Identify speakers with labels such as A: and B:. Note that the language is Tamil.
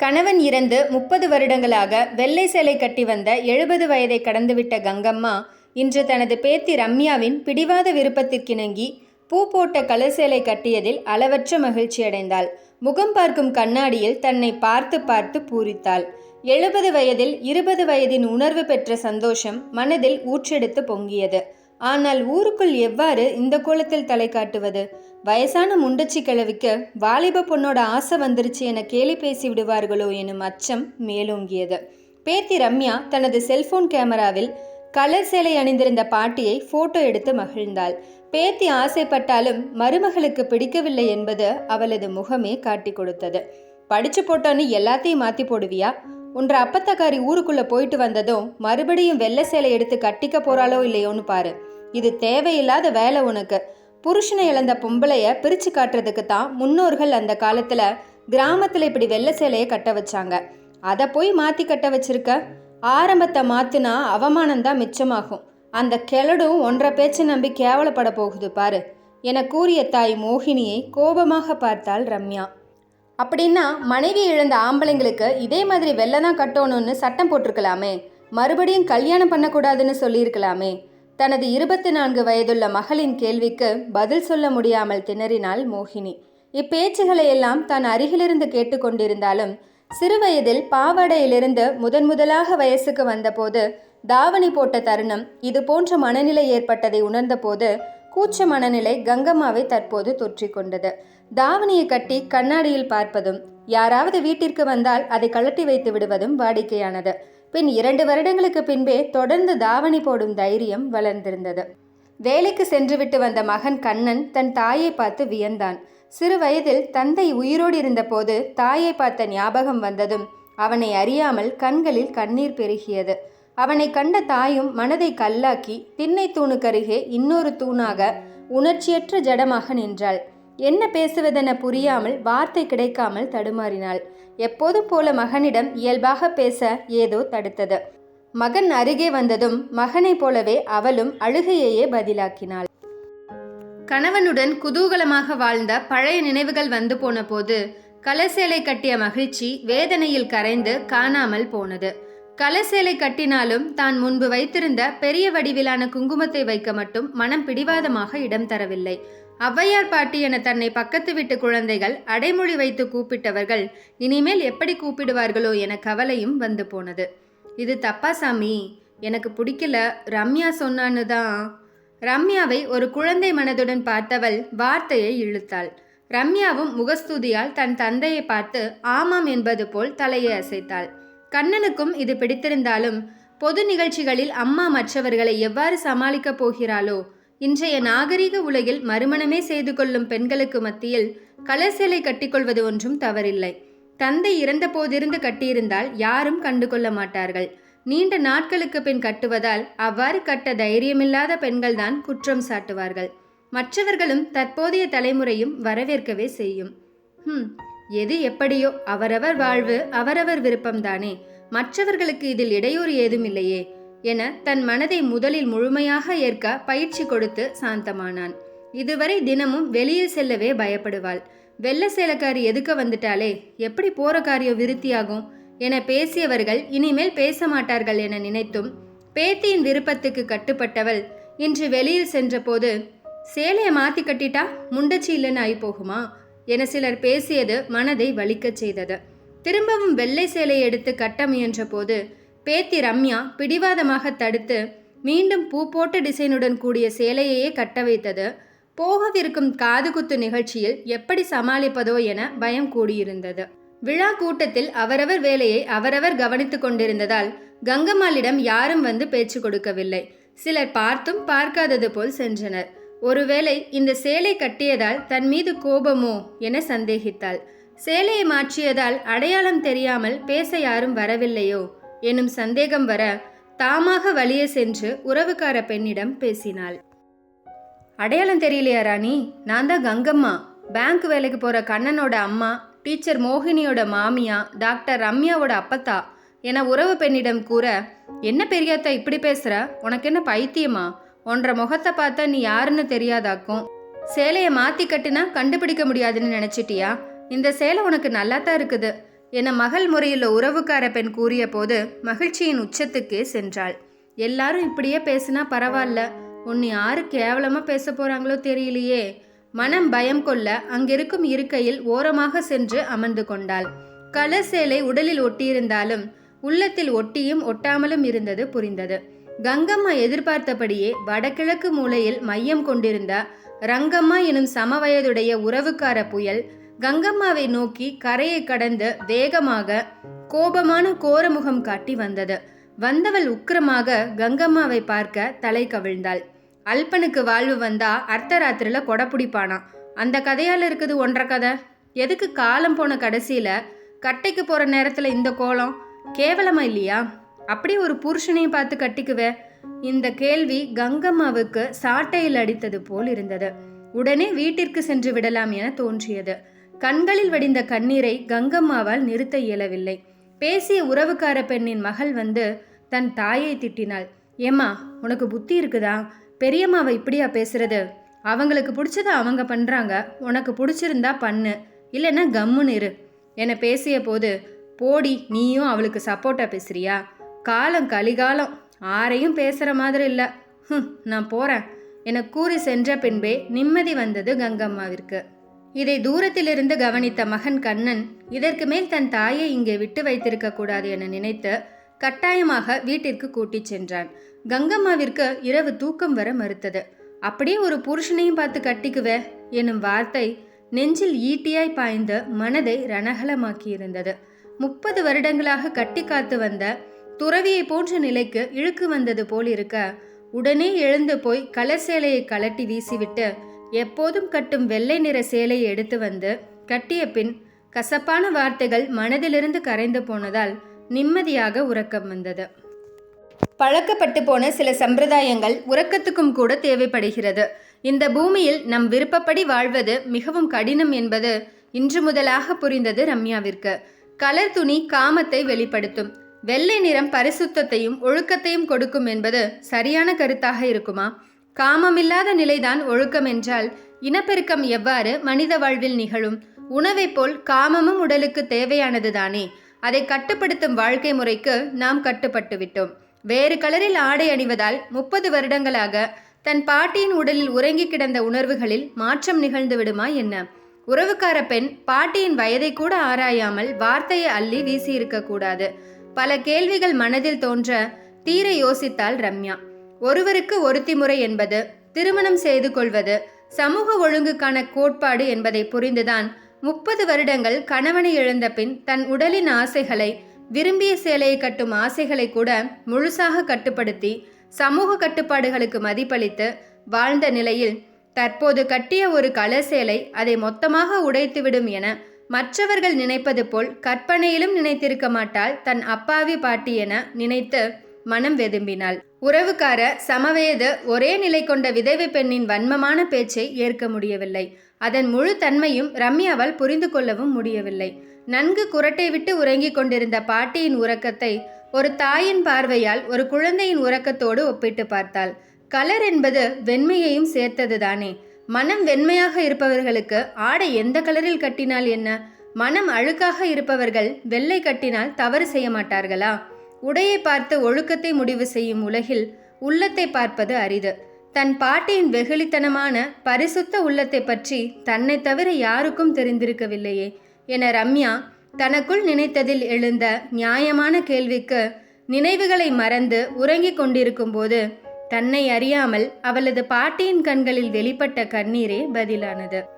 A: கணவன் இறந்து முப்பது வருடங்களாக வெள்ளை சேலை கட்டி வந்த எழுபது வயதை கடந்துவிட்ட கங்கம்மா இன்று தனது பேத்தி ரம்யாவின் பிடிவாத விருப்பத்திற்கிணங்கி பூ போட்ட கலர் சேலை கட்டியதில் அளவற்ற மகிழ்ச்சி அடைந்தாள். முகம் பார்க்கும் கண்ணாடியில் தன்னை பார்த்து பார்த்து பூரித்தாள். எழுபது வயதில் இருபது வயதின் உணர்வு பெற்ற சந்தோஷம் மனதில் ஊற்றெடுத்து பொங்கியது. ஆனால் ஊருக்குள் எவ்வாறு இந்த கோலத்தில் தலை காட்டுவது? வயசான முண்டச்சி கிழவிக்கு வாலிப பொண்ணோட ஆசை வந்துருச்சு என கேலி பேசி விடுவார்களோ எனும் அச்சம் மேலோங்கியது. பேத்தி ரம்யா தனது செல்போன் கேமராவில் கலர் சேலை அணிந்திருந்த பாட்டியை போட்டோ எடுத்து மகிழ்ந்தாள். பேத்தி ஆசைப்பட்டாலும் மருமகளுக்கு பிடிக்கவில்லை என்பது அவளது முகமே காட்டி கொடுத்தது. படிச்சு போட்டோன்னு எல்லாத்தையும் மாத்தி போடுவியா? உன்ற அப்பத்தக்காரி ஊருக்குள்ள போயிட்டு வந்ததும் மறுபடியும் வெள்ளை சேலை எடுத்து கட்டிக்க போறாளோ இல்லையோன்னு பாரு. இது தேவையில்லாத வேலை உனக்கு. புருஷனை இழந்த பொம்பளைய பிரித்து காட்டுறதுக்கு தான் முன்னோர்கள் அந்த காலத்தில் கிராமத்தில் இப்படி வெள்ளை சேலையை கட்ட வச்சாங்க. அதை போய் மாற்றி கட்ட வச்சிருக்க. ஆரம்பத்தை மாற்றினா அவமானம்தான் மிச்சமாகும். அந்த கிழடும் ஒன்றரை பேச்சை நம்பி கேவலப்பட போகுது பாரு. என கூறிய தாய் மோகினியை கோபமாக பார்த்தாள் ரம்யா. அப்படின்னா மனைவி இழந்த ஆம்பளைங்களுக்கு இதே மாதிரி வெள்ளை தான் கட்டணும்னு சட்டம் போட்டிருக்கலாமே. மறுபடியும் கல்யாணம் பண்ணக்கூடாதுன்னு சொல்லியிருக்கலாமே. தனது இருபத்தி நான்கு வயதுள்ள மகளின் கேள்விக்கு பதில் சொல்ல முடியாமல் திணறினாள் மோகினி. இப்பேச்சுகளை எல்லாம் தான் அருகிலிருந்து கேட்டுக்கொண்டிருந்தாலும் சிறுவயதில் பாவாடையிலிருந்து முதன் முதலாக வயசுக்கு வந்தபோது தாவணி போட்ட தருணம் இது போன்ற மனநிலை ஏற்பட்டதை உணர்ந்தபோது கூச்ச மனநிலை கங்கம்மாவை தற்போது தொற்றிக்கொண்டது தாவணியை கட்டி கண்ணாடியில் பார்ப்பதும் யாராவது வீட்டிற்கு வந்தால் அதை கழட்டி வைத்து விடுவதும் வாடிக்கையானது. பின் இரண்டு வருடங்களுக்கு பின்பே தொடர்ந்து தாவணி போடும் தைரியம் வளர்ந்திருந்தது. வேலைக்கு சென்றுவிட்டு வந்த மகன் கண்ணன் தன் தாயை பார்த்து வியந்தான். சிறு வயதில் தந்தை உயிரோடு இருந்தபோது தாயை பார்த்த ஞாபகம் வந்ததும் அவனை அறியாமல் கண்களில் கண்ணீர் பெருகியது. அவனை கண்ட தாயும் மனதை கல்லாக்கி திண்ணை தூணுக்கருகே இன்னொரு தூணாக உணர்ச்சியற்ற ஜடமாக நின்றாள். என்ன பேசுவதென புரியாமல் வார்த்தை கிடைக்காமல் தடுமாறினாள். எப்போதும் போல மகனிடம் இயல்பாக பேச ஏதோ தடுத்தது. மகன் அருகே வந்ததும் மகனைப் போலவே அவளும் அழுகையையே பதிலாக்கினாள். கணவனுடன் குதூகலமாக வாழ்ந்த பழைய நினைவுகள் வந்து போன போது கலசேலை கட்டிய மகிழ்ச்சி வேதனையில் கரைந்து காணாமல் போனது. கலசேலை கட்டினாலும் தான் முன்பு வைத்திருந்த பெரிய வடிவிலான குங்குமத்தை வைக்க மட்டும் மனம் பிடிவாதமாக இடம் தரவில்லை. ஔவையார் பாட்டி என தன்னை பக்கத்து வீட்டு குழந்தைகள் அடைமொழி வைத்து கூப்பிட்டவர்கள் இனிமேல் எப்படி கூப்பிடுவார்களோ என கவலையும் வந்து போனது. இது தப்பா சாமி? எனக்கு பிடிக்கல. ரம்யா சொன்னான்னு தான். ரம்யாவை ஒரு குழந்தை மனதுடன் பார்த்தவள் வார்த்தையை இழுத்தாள். ரம்யாவும் முகஸ்துதியால் தன் தந்தையை பார்த்து ஆமாம் என்பது போல் தலையை அசைத்தாள். கண்ணனுக்கும் இது பிடித்திருந்தாலும் பொது நிகழ்ச்சிகளில் அம்மா மற்றவர்களை எவ்வாறு சமாளிக்கப் போகிறாளோ இன்றைய நாகரிக உலகில் மறுமணமே செய்து கொள்ளும் பெண்களுக்கு மத்தியில் கலர் சேலை கட்டிக்கொள்வது ஒன்றும் தவறில்லை. தந்தை இறந்த போதிருந்து கட்டியிருந்தால் யாரும் கண்டு கொள்ள மாட்டார்கள். நீண்ட நாட்களுக்கு பின் கட்டுவதால் அவ்வாறு கட்ட தைரியமில்லாத பெண்கள்தான் குற்றம் சாட்டுவார்கள். மற்றவர்களும் தற்போதைய தலைமுறையும் வரவேற்கவே செய்யும். ஹம் எது எப்படியோ அவரவர் வாழ்வு அவரவர் விருப்பம்தானே. மற்றவர்களுக்கு இதில் இடையூறு ஏதும் இல்லையே. என தன் மனதை முதலில் முழுமையாக ஏற்க பயிற்சி கொடுத்து சாந்தமானான். இதுவரை தினமும் வெளியே செல்லவே பயப்படுவாள். வெள்ள சேலக்காரி எதுக்க வந்துட்டாலே எப்படி போற காரியம் விருத்தியாகும்? என பேசியவர்கள் இனிமேல் பேச மாட்டார்கள் என நினைத்தும் பேத்தியின் விருப்பத்துக்கு கட்டுப்பட்டவள் இன்று வெளியில் சென்றபோது சேலையை மாத்தி கட்டிட்டா முண்டச்சி இல்லைன்னு ஆகி போகுமா என சிலர் பேசியது மனதை வலிக்கச் செய்தது. திரும்பவும் வெள்ளை சேலை எடுத்து கட்ட முயன்ற போது பேத்தி ரம்யா பிடிவாதமாக தடுத்து மீண்டும் பூ போட்ட டிசைனுடன் கூடிய சேலையையே கட்ட வைத்தது. போகவிருக்கும் காதுகுத்து நிகழ்ச்சியில் எப்படி சமாளிப்பதோ என பயம் கூடியிருந்தது. விழா கூட்டத்தில் அவரவர் வேலையை அவரவர் கவனித்து கொண்டிருந்ததால் கங்கம்மாளிடம் யாரும் வந்து பேச்சு கொடுக்கவில்லை. சிலர் பார்த்தும் பார்க்காதது போல் சென்றனர். ஒருவேளை இந்த சேலை கட்டியதால் தன் மீது கோபமோ என சந்தேகித்தாள். சேலையை மாற்றியதால் அடையாளம் தெரியாமல் பேச யாரும் வரவில்லையோ எனும் சந்தேகம் வர தாமாக வழியே சென்று உறவுக்கார பெண்ணிடம் பேசினாள். அடையாளம் தெரியலையா ராணி? நான் தான் கங்கம்மா. பேங்க் வேலைக்கு போகிற கண்ணனோட அம்மா டீச்சர் மோகினியோட மாமியா டாக்டர் ரம்யாவோட அப்பத்தா என உறவு பெண்ணிடம் கூற என்ன பெரியாத்தா இப்படி பேசுற? உனக்கு என்ன பைத்தியமா? உன்ற முகத்தை பார்த்தா நீ யாருன்னு தெரியாதாக்கும்? சேலையை மாத்தி கட்டினா கண்டுபிடிக்க முடியாதுன்னு நினைச்சிட்டியா? இந்த சேலை உனக்கு நல்லா தான் இருக்குது. என மகள் முறையில் உறவுக்கார பெண் கூறிய போது மகிழ்ச்சியின் உச்சத்துக்கே சென்றாள். எல்லாரும் இப்படியே பேசினா பரவாயில்ல. உன்னை யாரு கேவலமா பேச போறாங்களோ தெரியலையே. மனம் பயம் கொள்ள அங்கிருக்கும் இருக்கையில் ஓரமாக சென்று அமர்ந்து கொண்டாள். கலர் சேலை உடலில் ஒட்டியிருந்தாலும் உள்ளத்தில் ஒட்டியும் ஒட்டாமலும் இருந்தது புரிந்தது. கங்கம்மா எதிர்பார்த்தபடியே வடகிழக்கு மூலையில் மையம் கொண்டிருந்த ரங்கம்மா எனும் சமவயதுடைய உறவுக்கார புயல் கங்கம்மாவை நோக்கி கரையை கடந்து வேகமாக கோபமான கோரமுகம் காட்டி வந்தது. வந்தவள் உக்கிரமாக கங்கம்மாவை பார்க்க தலை கவிழ்ந்தாள். அல்பனுக்கு வாழ்வு வந்தா அர்த்தராத்திரில கொடை பிடிப்பானா? அந்த கதையால இருக்குது ஒன்றரை கதை. எதுக்கு காலம் போன கடைசியில கட்டைக்கு போற நேரத்துல இந்த கோலம்? கேவலமா இல்லையா? அப்படி ஒரு புருஷனையும் பார்த்து கட்டிக்குவே. இந்த கேள்வி கங்கம்மாவுக்கு சாட்டையில் அடித்தது போல் இருந்தது. உடனே வீட்டிற்கு சென்று விடலாம் என தோன்றியது. கண்களில் வடிந்த கண்ணீரை கங்கம்மாவால் நிறுத்த இயலவில்லை. பேசிய உறவுக்கார பெண்ணின் மகள் வந்து தன் தாயை திட்டினாள். ஏம்மா உனக்கு புத்தி இருக்குதா? பெரியம்மாவை இப்படியா பேசுறது? அவங்களுக்கு பிடிச்சத அவங்க பண்றாங்க. உனக்கு பிடிச்சிருந்தா பண்ணு. இல்லைன்னா கம்முன்னு இரு. என பேசிய போது போடி நீயும் அவளுக்கு சப்போர்ட்டா பேசுறியா? காலம் கலிகாலம். ஆரையும் பேசுற மாதிரி இல்லை. ஹம், நான் போறேன். என கூறி சென்ற பின்பே நிம்மதி வந்தது கங்கம்மாவிற்கு. இதை தூரத்திலிருந்து கவனித்த மகன் கண்ணன் இதற்கு மேல் தன் தாயை இங்கே விட்டு வைத்திருக்க கூடாது என நினைத்து கட்டாயமாக வீட்டிற்கு கூட்டிச் சென்றான். கங்கம்மாவிற்கு இரவு தூக்கம் வர மறுத்தது. அப்படியே ஒரு புருஷனையும் பார்த்து கட்டிக்குவே எனும் வார்த்தை நெஞ்சில் ஈட்டியாய் பாய்ந்து மனதை ரணகலமாக்கி இருந்தது முப்பது வருடங்களாக கட்டி காத்து வந்த துறவியை போன்ற நிலைக்கு இழுக்கு வந்தது போல் இருக்க உடனே எழுந்து போய் கலர் சேலையை கலட்டி வீசிவிட்டு எப்போதும் கட்டும் வெள்ளை நிற சேலையை எடுத்து வந்து கட்டிய பின் கசப்பான வார்த்தைகள் மனதிலிருந்து கரைந்து போனதால் நிம்மதியாக உறக்கம் வந்தது. பழக்கப்பட்டு போன சில சம்பிரதாயங்கள் உறக்கத்துக்கும் கூட தேவைப்படுகிறது. இந்த பூமியில் நம் விருப்பப்படி வாழ்வது மிகவும் கடினம் என்பது இன்று முதலாக புரிந்தது ரம்யாவிற்கு. கலர் துணி காமத்தை வெளிப்படுத்தும். வெள்ளை நிறம் பரிசுத்தத்தையும் ஒழுக்கத்தையும் கொடுக்கும் என்பது சரியான கருத்தாக இருக்குமா? காமமில்லாத நிலைதான் ஒழுக்கம் என்றால் இனப்பெருக்கம் எவ்வாறு மனித வாழ்வில் நிகழும்? உணவைப் போல் காமமும் உடலுக்கு தேவையானதுதானே? அதை கட்டுப்படுத்தும் வாழ்க்கை முறைக்கு நாம் கட்டுப்பட்டு விட்டோம் வேறு கலரில் ஆடை அணிவதால் முப்பது வருடங்களாக தன் பாட்டியின் உடலில் உறங்கி கிடந்த உணர்வுகளில் மாற்றம் நிகழ்ந்து விடுமா என்ன? உறவுக்கார பெண் பாட்டியின் வயதை கூட ஆராயாமல் வார்த்தையை அள்ளி வீசியிருக்க கூடாது. பல கேள்விகள் மனதில் தோன்ற தீர யோசித்தாள் ரம்யா. ஒருவருக்கு ஒருத்தி முறை என்பது திருமணம் செய்து கொள்வது சமூக ஒழுங்குக்கான கோட்பாடு என்பதை புரிந்துதான் முப்பது வருடங்கள் கணவனை இழந்த பின் தன் உடலின் ஆசைகளை விரும்பிய சேலையை கட்டும் ஆசைகளை கூட முழுசாக கட்டுப்படுத்தி சமூக கட்டுப்பாடுகளுக்கு மதிப்பளித்து வாழ்ந்த நிலையில் தற்போது கட்டிய ஒரு கலர் சேலை அதை மொத்தமாக உடைத்துவிடும் என மற்றவர்கள் நினைப்பது போல் கற்பனையிலும் நினைத்திருக்க மாட்டாள் தன் அப்பாவி பாட்டி என நினைத்து மனம் வெதும்பினாள். உறவுக்கார சமவயது ஒரே நிலை கொண்ட விதவை பெண்ணின் வன்மமான பேச்சை ஏற்க முடியவில்லை. அதன் முழு தன்மையும் ரம்யாவால் புரிந்து கொள்ளவும் முடியவில்லை. நன்கு குரட்டை விட்டு உறங்கிக் கொண்டிருந்த பாட்டியின் உறக்கத்தை ஒரு தாயின் பார்வையால் ஒரு குழந்தையின் உறக்கத்தோடு ஒப்பிட்டு பார்த்தாள். கலர் என்பது வெண்மையையும் சேர்த்ததுதானே. மனம் வெண்மையாக இருப்பவர்களுக்கு ஆடை எந்த கலரில் கட்டினால் என்ன? மனம் அழுக்காக இருப்பவர்கள் வெள்ளை கட்டினால் தவறு செய்ய மாட்டார்களா? உடையை பார்த்து ஒழுக்கத்தை முடிவு செய்யும் உலகில் உள்ளத்தை பார்ப்பது அரிது. தன் பாட்டியின் வெகுளித்தனமான பரிசுத்த உள்ளத்தை பற்றி தன்னை தவிர யாருக்கும் தெரிந்திருக்கவில்லையே. என ரம்யா தனக்குள் நினைத்ததில் எழுந்த நியாயமான கேள்விக்கு நினைவுகளை மறந்து உறங்கிக் கொண்டிருக்கும் போது தன்னை அறியாமல் அவளது பாட்டியின் கண்களில் வெளிப்பட்ட கண்ணீரே பதிலானது.